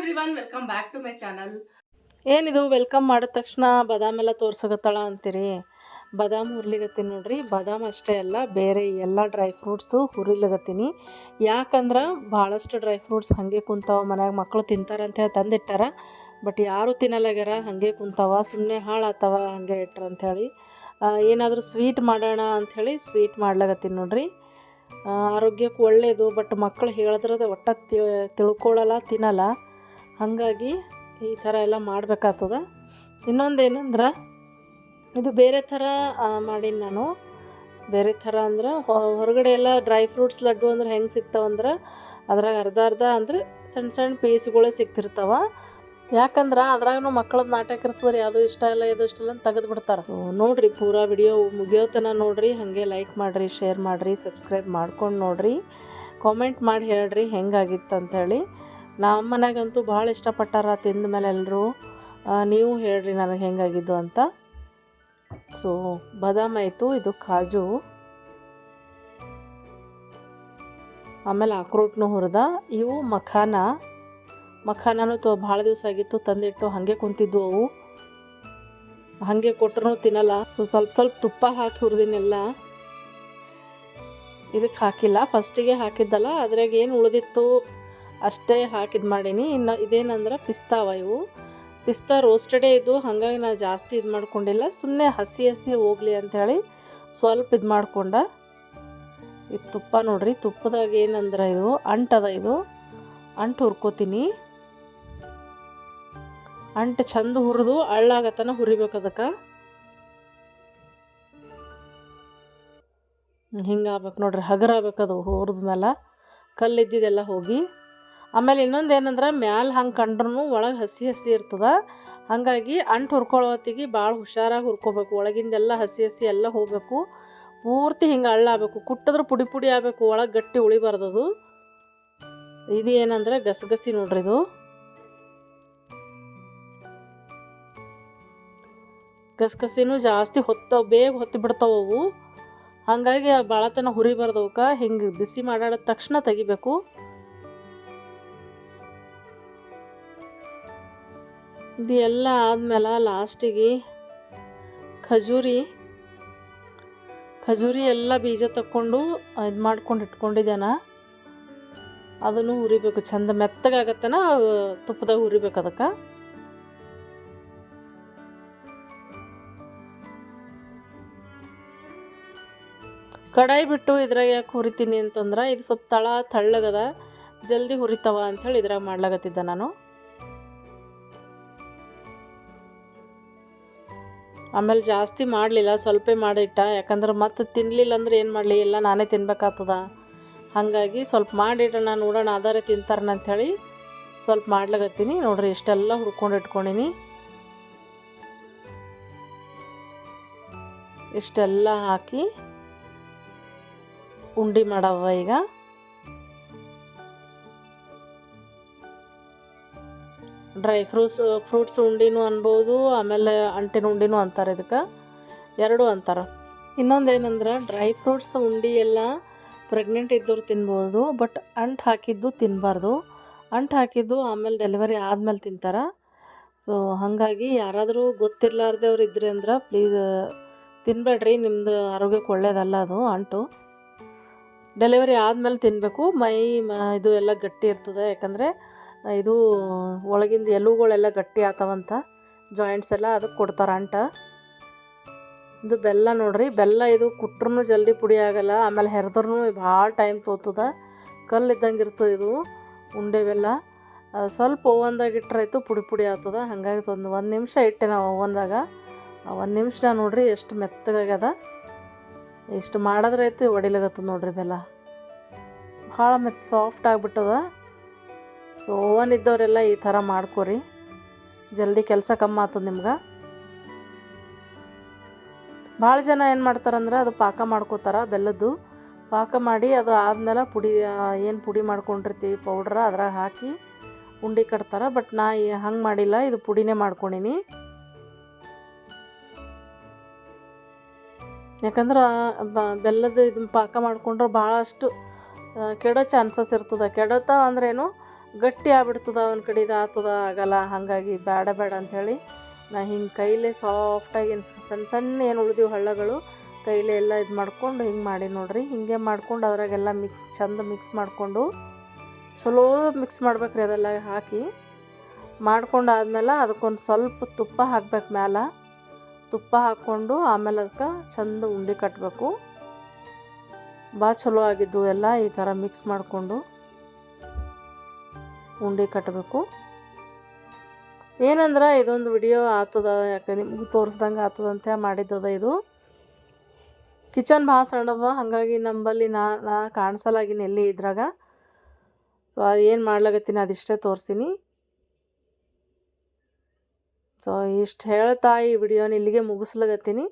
Everyone welcome back to my channel ಏನಿದು welcome ಮಾಡಿದ ತಕ್ಷಣ ಬಾದಾಮೆಲ್ಲ ತೋರ್ಸಕತ್ತಾಳ ಅಂತೀರಿ. ಬಾದಾಮ್ ಹುರ್ಲಿಗತ್ತೀನಿ ನೋಡ್ರಿ. ಬಾದಾಮ್ ಅಷ್ಟೇ ಅಲ್ಲ, ಬೇರೆ ಎಲ್ಲ ಡ್ರೈ ಫ್ರೂಟ್ಸು ಹುರಿಲಿಗತ್ತೀನಿ. ಯಾಕಂದ್ರೆ ಭಾಳಷ್ಟು ಡ್ರೈ ಫ್ರೂಟ್ಸ್ ಹಾಗೆ ಕುಂತಾವ, ಮನ್ಯಾಗ ಮಕ್ಕಳು ತಿಂತಾರೆ ಅಂತ ಹೇಳಿ ತಂದಿಟ್ಟಾರ. ಬಟ್ ಯಾರೂ ತಿನ್ನಲಾಗ್ಯಾರ ಹಾಗೆ ಕುಂತಾವ ಸುಮ್ಮನೆ ಹಾಳಾತವ, ಹಾಗೆ ಇಟ್ರ ಅಂಥೇಳಿ ಏನಾದರೂ ಸ್ವೀಟ್ ಮಾಡೋಣ ಅಂಥೇಳಿ ಸ್ವೀಟ್ ಮಾಡ್ಲಾಗತ್ತೀನಿ ನೋಡ್ರಿ. ಆರೋಗ್ಯಕ್ಕೆ ಒಳ್ಳೆಯದು ಬಟ್ ಮಕ್ಕಳು ಹೇಳಿದ್ರೆ ಒಟ್ಟ ತಿಳ್ಕೊಳ್ಳಲ್ಲ ತಿನ್ನಲ್ಲ. ಹಾಗಾಗಿ ಈ ಥರ ಎಲ್ಲ ಮಾಡ್ಬೇಕಾಗ್ತದ. ಇನ್ನೊಂದು ಏನಂದ್ರೆ ಇದು ಬೇರೆ ಥರ ಮಾಡೀನಿ ನಾನು. ಬೇರೆ ಥರ ಅಂದ್ರೆ ಹೊರಗಡೆ ಎಲ್ಲ ಡ್ರೈ ಫ್ರೂಟ್ಸ್, ಲಡ್ಡು ಅಂದ್ರೆ ಹೆಂಗೆ ಸಿಗ್ತಾವಂದ್ರೆ ಅದ್ರಾಗ ಅರ್ಧ ಅರ್ಧ ಅಂದ್ರೆ ಸಣ್ಣ ಸಣ್ಣ ಪೀಸ್ಗಳೇ ಸಿಗ್ತಿರ್ತಾವೆ. ಯಾಕಂದ್ರೆ ಅದ್ರಾಗೂ ಮಕ್ಕಳ ನಾಟಕ ಇರ್ತದೆ ಯಾವುದು ಇಷ್ಟ ಇಲ್ಲ, ಇದು ಇಷ್ಟ ಇಲ್ಲ ಅಂತ ತೆಗೆದುಬಿಡ್ತಾರೆ ಸೊ ನೋಡಿರಿ ಪೂರಾ ವಿಡಿಯೋ ಮುಗಿಯೋ ತನಕ ನೋಡಿರಿ, ಹಾಗೆ ಲೈಕ್ ಮಾಡಿರಿ ಶೇರ್ ಮಾಡಿರಿ ಸಬ್ಸ್ಕ್ರೈಬ್ ಮಾಡ್ಕೊಂಡು ನೋಡಿರಿ. ಕಾಮೆಂಟ್ ಮಾಡಿ ಹೇಳ್ರಿ ಹೆಂಗಾಗಿತ್ತು ಅಂಥೇಳಿ ನಮ್ಮ ಮನ್ಯಾಗಂತೂ ಭಾಳ ಇಷ್ಟಪಟ್ಟಾರ ತಿಂದ ಮೇಲೆ ಎಲ್ಲರೂ ನೀವು ಹೇಳ್ರಿ ನನಗೆ ಹೆಂಗಾಗಿದ್ದು ಅಂತ. ಸೊ ಬಾದಾಮ್ ಆಯಿತು, ಇದು ಕಾಜು. ಆಮೇಲೆ ಅಕ್ರೋಟ್ನು ಹುರಿದ. ಇವು ಮಖಾನ. ಮಖಾನೂ ತೊ ಭಾಳ ದಿವಸ ಆಗಿತ್ತು, ತಂದಿಟ್ಟು ಹಾಗೆ ಕುಂತಿದ್ವು ಅವು. ಹಾಗೆ ಕೊಟ್ಟರು ತಿನ್ನಲ್ಲ. ಸೊ ಸ್ವಲ್ಪ ಸ್ವಲ್ಪ ತುಪ್ಪ ಹಾಕಿ ಹುರಿದಿನೆಲ್ಲ. ಇದಕ್ಕೆ ಹಾಕಿಲ್ಲ. ಫಸ್ಟಿಗೆ ಹಾಕಿದ್ದಲ್ಲ ಅದ್ರಾಗ ಏನು ಉಳಿದಿತ್ತು? ಅಷ್ಟೇ ಹಾಕಿದ್ ಮಾಡೀನಿ. ಇನ್ನು ಇದೇನಂದ್ರೆ ಪಿಸ್ತಾವ ಇವು. ಪಿಸ್ತಾ ರೋಸ್ಟೆಡೇ ಇದ್ದು, ಹಾಗಾಗಿ ನಾನು ಜಾಸ್ತಿ ಇದು ಮಾಡ್ಕೊಂಡಿಲ್ಲ. ಸುಮ್ಮನೆ ಹಸಿ ಹಸಿ ಹೋಗಲಿ ಅಂಥೇಳಿ ಸ್ವಲ್ಪ ಇದು ಮಾಡ್ಕೊಂಡ. ಇದು ತುಪ್ಪ ನೋಡ್ರಿ, ತುಪ್ಪದಾಗ ಏನಂದ್ರೆ ಇದು ಅಂಟದ ಇದು. ಅಂಟು ಹುರ್ಕೋತೀನಿ. ಅಂಟು ಚಂದ ಹುರಿದು ಅಳ್ಳಾಗತನ ಹುರಿಬೇಕು ಅದಕ್ಕೆ. ಹಿಂಗೆ ಆಗ್ಬೇಕು ನೋಡ್ರಿ ಹಗರ ಆಗ್ಬೇಕು ಅದು ಹುರಿದ ಮೇಲೆ ಕಲ್ಲು ಇದ್ದಿದ್ದೆಲ್ಲ ಹೋಗಿ. ಆಮೇಲೆ ಇನ್ನೊಂದು ಏನಂದ್ರೆ ಮ್ಯಾಲೆ ಹಂಗೆ ಕಂಡ್ರೂ ಒಳಗೆ ಹಸಿ ಹಸಿ ಇರ್ತದೆ. ಹಾಗಾಗಿ ಅಂಟು ಹುರ್ಕೊಳ್ಳೋ ಹೊತ್ತಿಗೆ ಭಾಳ ಹುಷಾರಾಗಿ ಹುರ್ಕೋಬೇಕು. ಒಳಗಿಂದೆಲ್ಲ ಹಸಿ ಹಸಿ ಎಲ್ಲ ಹೋಗಬೇಕು. ಪೂರ್ತಿ ಹಿಂಗೆ ಅಳ್ಳಾಗಬೇಕು. ಕುಟ್ಟಿದ್ರೆ ಪುಡಿ ಪುಡಿ ಆಗಬೇಕು. ಒಳಗೆ ಗಟ್ಟಿ ಉಳಿಬಾರ್ದದು ಇದು ಏನಂದ್ರೆ ಗಸಗಸಿ ನೋಡ್ರಿ ಇದು. ಗಸಗಸಿನೂ ಜಾಸ್ತಿ ಹೊತ್ತವು, ಬೇಗ ಹೊತ್ತು ಬಿಡ್ತಾವ ಅವು. ಹಾಗಾಗಿ ಭಾಳತನ ತನ ಅವಕ್ಕೆ. ಹಿಂಗೆ ಬಿಸಿ ಮಾಡಾಡಿದ ತಕ್ಷಣ ತೆಗಿಬೇಕು. ಇದು ಎಲ್ಲ ಆದ್ಮೇಲೆ ಲಾಸ್ಟಿಗೆ ಖಜೂರಿ ಖಜೂರಿ ಎಲ್ಲ ಬೀಜ ತಕ್ಕೊಂಡು ಇದು ಮಾಡ್ಕೊಂಡು ಇಟ್ಕೊಂಡಿದ್ದೇನ. ಅದನ್ನು ಹುರಿಬೇಕು. ಚಂದ ಮೆತ್ತಗಾಗತ್ತನ ತುಪ್ಪದಾಗ ಹುರಿಬೇಕು ಅದಕ್ಕೆ. ಕಡಾಯಿ ಬಿಟ್ಟು ಇದ್ರಾಗ ಯಾಕೆ ಹುರಿತೀನಿ ಅಂತಂದ್ರೆ ಇದು ಸ್ವಲ್ಪ ತಳ ತಳ್ಳಗದ, ಜಲ್ದಿ ಹುರಿತಾವ ಅಂಥೇಳಿ ಇದ್ರಾಗ ಮಾಡ್ಲಾಗತ್ತಿದ್ದೆ ನಾನು. ಆಮೇಲೆ ಜಾಸ್ತಿ ಮಾಡಲಿಲ್ಲ, ಸ್ವಲ್ಪ ಮಾಡಿಟ್ಟ. ಯಾಕಂದ್ರೆ ಮತ್ತೆ ತಿನ್ನಲಿಲ್ಲ ಅಂದ್ರೆ ಏನು ಮಾಡಲಿ? ಎಲ್ಲ ನಾನೇ ತಿನ್ಬೇಕಾಗ್ತದ. ಹಾಗಾಗಿ ಸ್ವಲ್ಪ ಮಾಡಿಡೋಣ, ನೋಡೋಣ ಅದಾರೆ ತಿಂತಾರನ ಅಂಥೇಳಿ ಸ್ವಲ್ಪ ಮಾಡ್ಲಾಗತ್ತೀನಿ ನೋಡ್ರಿ, ಇಷ್ಟೆಲ್ಲ ಹುಡ್ಕೊಂಡು ಇಟ್ಕೊಂಡಿನಿ. ಇಷ್ಟೆಲ್ಲ ಹಾಕಿ ಉಂಡೆ ಮಾಡವ ಈಗ. ಡ್ರೈ ಫ್ರೂಟ್ಸ್ ಫ್ರೂಟ್ಸ್ ಉಂಡಿನೂ ಅನ್ಬೋದು, ಆಮೇಲೆ ಅಂಟಿನ ಉಂಡಿನೂ ಅಂತಾರೆ ಇದಕ್ಕೆ. ಎರಡೂ ಅಂತಾರೆ. ಇನ್ನೊಂದು ಏನಂದ್ರೆ ಡ್ರೈ ಫ್ರೂಟ್ಸ್ ಉಂಡಿ ಎಲ್ಲ ಪ್ರೆಗ್ನೆಂಟ್ ಇದ್ದವ್ರು ತಿನ್ಬೋದು, ಬಟ್ ಅಂಟು ಹಾಕಿದ್ದು ತಿನ್ನಬಾರ್ದು ಅಂಟು ಹಾಕಿದ್ದು ಆಮೇಲೆ ಡೆಲಿವರಿ ಆದಮೇಲೆ ತಿಂತಾರೆ. ಸೊ ಹಾಗಾಗಿ ಯಾರಾದರೂ ಗೊತ್ತಿರ್ಲಾರ್ದವ್ರು ಇದ್ರಿ ಅಂದ್ರೆ ಪ್ಲೀಸ್ ತಿನ್ನಬೇಡ್ರಿ ನಿಮ್ಮದು ಆರೋಗ್ಯಕ್ಕೆ ಒಳ್ಳೇದಲ್ಲ ಅದು ಅಂಟು. ಡೆಲಿವರಿ ಆದಮೇಲೆ ತಿನ್ನಬೇಕು ಮ, ಇದು ಎಲ್ಲ ಗಟ್ಟಿ ಇರ್ತದೆ, ಯಾಕಂದರೆ ಇದು ಒಳಗಿಂದ ಎಲುಗಳೆಲ್ಲ ಗಟ್ಟಿ ಆತವಂತ. ಜಾಯಿಂಟ್ಸ್ ಎಲ್ಲ ಅದಕ್ಕೆ ಕೊಡ್ತಾರೆ ಅಂಟ. ಇದು ಬೆಲ್ಲ ನೋಡ್ರಿ, ಬೆಲ್ಲ ಇದು ಕುಟ್ರೂ ಜಲ್ದಿ ಪುಡಿ ಆಗಲ್ಲ, ಆಮೇಲೆ ಹೆರ್ದ್ರೂ ಭಾಳ ಟೈಮ್ ತೋತದ. ಕಲ್ಲು ಇದ್ದಂಗೆ ಇರ್ತದೆ ಇದು, ಉಂಡೆ ಬೆಲ್ಲ. ಸ್ವಲ್ಪ ಓವನ್ದಾಗ ಇಟ್ಟರಾಯ್ತು ಪುಡಿ ಪುಡಿ ಆಗ್ತದ ಹಾಗಾಗಿ ಒಂದು ಒಂದು ನಿಮಿಷ ಇಟ್ಟೆ ನಾವು ಓವನ್ದಾಗ ಒಂದು ನಿಮಿಷ ನೋಡ್ರಿ, ಎಷ್ಟು ಮೆತ್ತಗಾಗ್ಯದ. ಇಷ್ಟು ಮಾಡಿದ್ರಾಯ್ತು ಒಡಿಲಾಗತ್ತದ ನೋಡ್ರಿ ಬೆಲ್ಲ. ಭಾಳ ಮೆತ್ತ ಸಾಫ್ಟ್ ಆಗಿಬಿಟ್ಟದ. ಸೊ ಓವನ್ ಇದ್ದವರೆಲ್ಲ ಈ ಥರ ಮಾಡ್ಕೊರಿ. ಜಲ್ದಿ ಕೆಲಸ ಕಮ್ಮಿ ಆಗ್ತದೆ ನಿಮ್ಗೆ. ಭಾಳ ಜನ ಏನು ಮಾಡ್ತಾರಂದ್ರೆ ಅದು ಪಾಕ ಮಾಡ್ಕೋತಾರ, ಬೆಲ್ಲದ್ದು. ಪಾಕ ಮಾಡಿ ಅದು ಆದಮೇಲೆ ಪುಡಿ ಏನು ಪುಡಿ ಮಾಡ್ಕೊಂಡಿರ್ತೀವಿ ಪೌಡ್ರ ಅದ್ರಾಗ ಹಾಕಿ ಉಂಡೆ ಕಟ್ತಾರೆ. ಬಟ್ ನಾ ಹಂಗೆ ಮಾಡಿಲ್ಲ, ಇದು ಪುಡಿನೇ ಮಾಡ್ಕೊಂಡಿನಿ. ಯಾಕಂದ್ರೆ ಬೆಲ್ಲದ ಇದನ್ನ ಪಾಕ ಮಾಡ್ಕೊಂಡ್ರೆ ಭಾಳಷ್ಟು ಕೆಡೋ ಚಾನ್ಸಸ್ ಇರ್ತದೆ. ಕೆಡೋತ ಅಂದ್ರೇನು ಗಟ್ಟಿ ಆಗ್ಬಿಡ್ತದ ಅವನ ಕಡೆ ಇದು ಆಗ್ತದ, ಆಗಲ್ಲ, ಹಾಗಾಗಿ ಬೇಡ ಬೇಡ ಅಂಥೇಳಿ ನಾ ಹಿಂಗೆ ಕೈಲೇ ಸಾಫ್ಟಾಗಿ ಸಣ್ಣ ಸಣ್ಣ ಏನು ಉಳಿದಿವು ಹಳ್ಳಗಳು, ಕೈಲೇ ಎಲ್ಲ ಇದು ಮಾಡ್ಕೊಂಡು ಹಿಂಗೆ ಮಾಡಿ ನೋಡ್ರಿ. ಹಿಂಗೆ ಮಾಡ್ಕೊಂಡು ಅದರಾಗೆಲ್ಲ ಮಿಕ್ಸ್ ಚಂದ ಮಿಕ್ಸ್ ಮಾಡಿಕೊಂಡು ಚಲೋ ಮಿಕ್ಸ್ ಮಾಡ್ಬೇಕ್ರಿ ಅದೆಲ್ಲ ಹಾಕಿ. ಮಾಡ್ಕೊಂಡು ಆದ್ಮೇಲೆ ಅದಕ್ಕೊಂದು ಸ್ವಲ್ಪ ತುಪ್ಪ ಹಾಕ್ಬೇಕು ಮ್ಯಾಲ. ತುಪ್ಪ ಹಾಕ್ಕೊಂಡು ಆಮೇಲೆ ಅದಕ್ಕೆ ಚಂದ ಉಂಡೆ ಕಟ್ಟಬೇಕು ಭಾಳ ಚಲೋ ಆಗಿದ್ದು ಎಲ್ಲ ಈ ಥರ ಮಿಕ್ಸ್ ಮಾಡಿಕೊಂಡು. ಉಂಡೆ ಕಟ್ಟಬೇಕು. ಏನಂದ್ರೆ ಇದೊಂದು ವಿಡಿಯೋ ಆಗ್ತದ ಯಾಕೆ ನಿಮ್ಗೆ ತೋರಿಸ್ದಂಗೆ ಆಗ್ತದ ಅಂತ ಮಾಡಿದ್ದದ ಇದು. ಕಿಚನ್ ಭಾಳ ಸಣ್ಣದ, ಹಾಗಾಗಿ ನಂಬಲ್ಲಿ ನಾ ನಾ ಕಾಣಿಸಲಾಗಿನ ಎಲ್ಲಿ ಇದ್ರಾಗ. ಸೊ ಅದು ಏನು ಮಾಡ್ಲಾಗತ್ತೀನಿ ಅದಿಷ್ಟೇ ತೋರಿಸ್ತೀನಿ. ಸೊ ಇಷ್ಟು ಹೇಳ್ತಾ ಈ ವಿಡಿಯೋನ ಇಲ್ಲಿಗೆ ಮುಗಿಸ್ಲಾಗತ್ತೀನಿ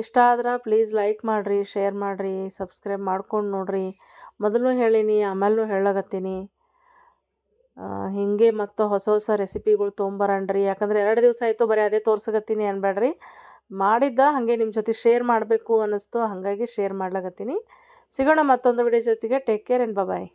ಇಷ್ಟ ಆದ್ರೆ ಪ್ಲೀಸ್ ಲೈಕ್ ಮಾಡಿರಿ ಶೇರ್ ಮಾಡಿರಿ ಸಬ್ಸ್ಕ್ರೈಬ್ ಮಾಡ್ಕೊಂಡು ನೋಡಿರಿ. ಮೊದಲು ಹೇಳೀನಿ ಆಮೇಲೂ ಹೇಳಾಗತ್ತೀನಿ ಹೀಗೆ ಮತ್ತು ಹೊಸ ಹೊಸ ರೆಸಿಪಿಗಳು ತೊಗೊಂಬರಣ್ರಿ. ಯಾಕಂದರೆ ಎರಡು ದಿವಸ ಆಯಿತು ಬರೀ ಅದೇ ತೋರ್ಸಕತ್ತೀನಿ ಅನ್ಬೇಡ್ರಿ. ಮಾಡಿದ್ದ ಹಾಗೆ ನಿಮ್ಮ ಜೊತೆ ಶೇರ್ ಮಾಡಬೇಕು ಅನ್ನಿಸ್ತು. ಹಾಗಾಗಿ ಶೇರ್ ಮಾಡ್ಲಾಗತ್ತೀನಿ ಸಿಗೋಣ ಮತ್ತೊಂದು ವಿಡಿಯೋ ಜೊತೆಗೆ. Take care and bye